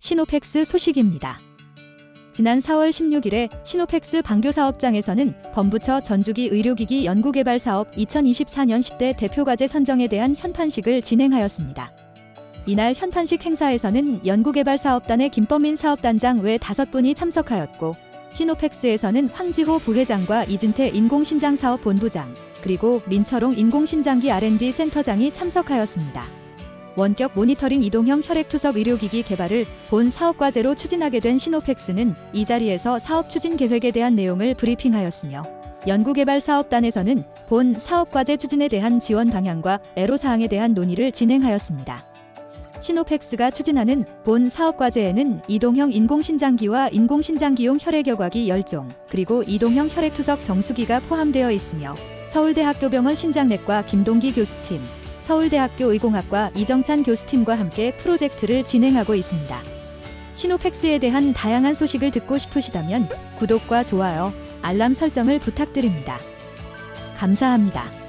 시노펙스 소식입니다. 지난 4월 16일에 시노펙스 방교 사업장에서는 범부처 전주기 의료기기 연구개발 사업 2024년 10대 대표과제 선정에 대한 현판식을 진행하였습니다. 이날 현판식 행사에서는 연구개발 사업단의 김범민 사업단장 외 5분이 참석하였고 시노펙스에서는 황지호 부회장과 이진태 인공신장사업본부장 그리고 민철홍 인공신장기 R&D 센터장이 참석하였습니다. 원격 모니터링 이동형 혈액투석 의료기기 개발을 본 사업과제로 추진하게 된 시노펙스는 이 자리에서 사업 추진 계획에 대한 내용을 브리핑하였으며 연구개발 사업단에서는 본 사업과제 추진에 대한 지원 방향과 애로사항에 대한 논의를 진행하였습니다. 시노펙스가 추진하는 본 사업과제에는 이동형 인공신장기와 인공신장기용 혈액여과기 10종, 그리고 이동형 혈액투석 정수기가 포함되어 있으며 서울대학교병원 신장내과 김동기 교수팀, 서울대학교 의공학과 이정찬 교수팀과 함께 프로젝트를 진행하고 있습니다. 시노펙스에 대한 다양한 소식을 듣고 싶으시다면 구독과 좋아요, 알람 설정을 부탁드립니다. 감사합니다.